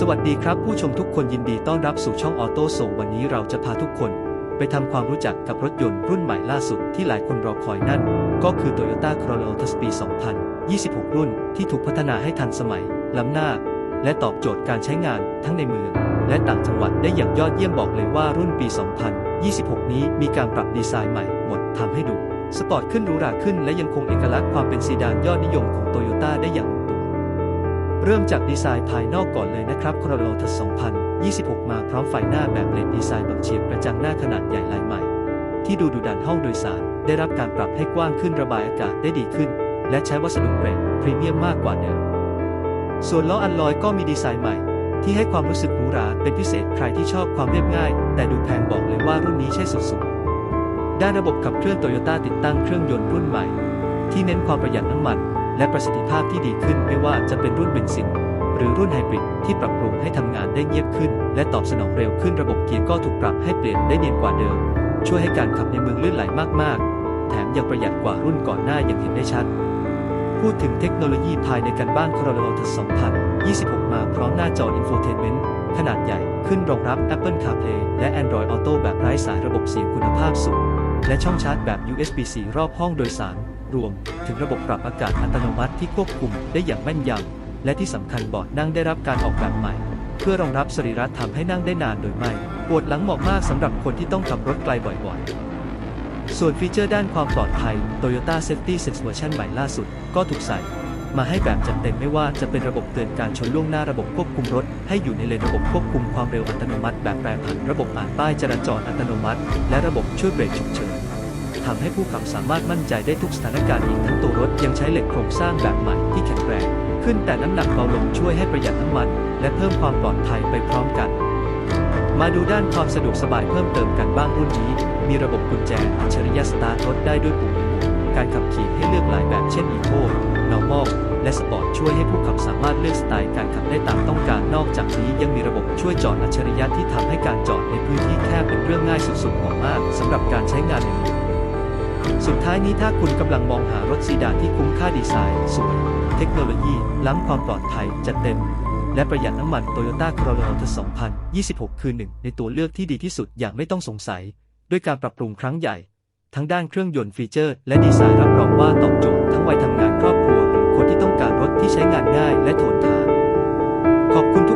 สวัสดีครับผู้ชมทุกคนยินดีต้อนรับสู่ช่องออโต้โซวันนี้เราจะพาทุกคน ไปทำความรู้จักกับรถยนต์รุ่นใหม่ล่าสุดที่หลายคนรอคอยนั่น ก็คือ Toyota Corolla ปี 2026 รุ่นที่ถูกพัฒนาให้ทันสมัย ล้ำหน้า และตอบโจทย์การใช้งานทั้งในเมือง และต่างจังหวัดได้อย่างยอดเยี่ยมบอกเลยว่ารุ่นปี 2026 นี้มีการปรับดีไซน์ใหม่หมดทำให้ดูสปอร์ตขึ้นหรูหราขึ้น และยังคงเอกลักษณ์ความเป็นซีดานยอดนิยมของโตโยต้าได้อย่าง เริ่มจากดีไซน์ภายนอกก่อนเลยนะครับ Corolla Altis 2026 มาพร้อมไฟหน้าแบบเลดดีไซน์แบบเฉียบกระจังหน้าขนาดใหญ่ลายใหม่ ที่ดูดุดันห้องโดยสาร ได้รับการปรับให้กว้างขึ้นระบายอากาศได้ดีขึ้น และใช้วัสดุเกรดพรีเมียมมากกว่าเดิม ส่วนล้ออัลลอยก็มีดีไซน์ใหม่ ที่ให้ความรู้สึกหรูหราเป็นพิเศษใครที่ชอบความเรียบง่าย แต่ดูแพงบอกเลยว่ารุ่นนี้ใช่สุดๆด้านระบบขับเคลื่อนโตโยต้าติดตั้งเครื่องยนต์รุ่นใหม่ ที่เน้นความประหยัดน้ำมัน และประสิทธิภาพที่ดีขึ้นไม่ว่าจะเป็นรุ่นเบนซินหรือรุ่นไฮบริดที่ปรับปรุงให้ทำงานได้เงียบขึ้น และตอบสนองเร็วขึ้นระบบเกียร์ก็ถูกปรับให้เปลี่ยนได้เนียนกว่าเดิม ช่วยให้การขับในเมืองลื่นไหลมากๆ แถมยังประหยัดกว่ารุ่นก่อนหน้าอย่างเห็นได้ชัด พูดถึงเทคโนโลยีภายในกันบ้าน Corolla Altis 2026 มาพร้อมหน้าจอ Infotainment ขนาดใหญ่ขึ้นรองรับ Apple CarPlay และ Android Auto แบบไร้สายระบบเสียงคุณภาพสูงและช่องชาร์จแบบ USB-C รอบห้องโดยสาร รวมถึงระบบปรับอากาศอัตโนมัติที่ควบคุมได้อย่างแม่นยำและที่สำคัญเบาะนั่งได้รับการออกแบบใหม่ เพื่อรองรับสรีระทำให้นั่งได้นานโดยไม่ปวดหลังเหมาะมากสำหรับคนที่ต้องขับรถไกลบ่อยๆส่วนฟีเจอร์ด้านความปลอดภัย Toyota Safety Sense เวอร์ชันใหม่ล่าสุด ก็ถูกใส่ มาให้แบบจัดเต็มไม่ว่าจะเป็นระบบเตือนการชนล่วงหน้าระบบควบคุมรถ ให้อยู่ในเลนระบบควบคุมความเร็วอัตโนมัติ แบบแปรผัน ระบบอ่านป้ายจราจรอัตโนมัติ และระบบช่วยเบรกฉุกเฉิน ทำให้ผู้ขับสามารถมั่นใจได้ทุกสถานการณ์อีกทั้งตัวรถยังใช้เหล็กโครงสร้างแบบใหม่ที่แข็งแรงขึ้นแต่น้ำหนักเบาลงช่วยให้ประหยัดน้ำมัน และเพิ่มความปลอดภัยไปพร้อมกัน มาดูด้านความสะดวกสบายเพิ่มเติมกันบ้างรุ่นนี้ มีระบบกุญแจอัจฉริยะสตาร์ทรถได้ด้วยปุ่มรีโมทการขับขี่ให้เลือกหลายแบบเช่น Eco Normal และ Sport ช่วยให้ผู้ขับสามารถเลือกสไตล์การขับได้ตามต้องการนอกจากนี้ยังมีระบบช่วยจอดอัจฉริยะที่ทำให้การจอดในพื้นที่แคบเป็นเรื่องง่ายสุดๆเหมาะมากสำหรับการใช้งานในเมือง สุดท้ายนี้ถ้าคุณกำลังมองหารถซีดานที่คุ้มค่าดีไซน์สวยเทคโนโลยี ล้ำความปลอดภัยจัดเต็ม และประหยัดน้ำมัน Toyota Corolla 2026 คือหนึ่งในตัวเลือกที่ดีที่สุดอย่างไม่ต้องสงสัย ด้วยการปรับปรุงครั้งใหญ่ ทั้งด้านเครื่องยนต์ฟีเจอร์ และดีไซน์รับรองว่าตอบโจทย์ทั้งวัยทำงานครอบครัวคนที่ต้องการรถที่ใช้งานง่ายและทนทาน ขอบคุณทุก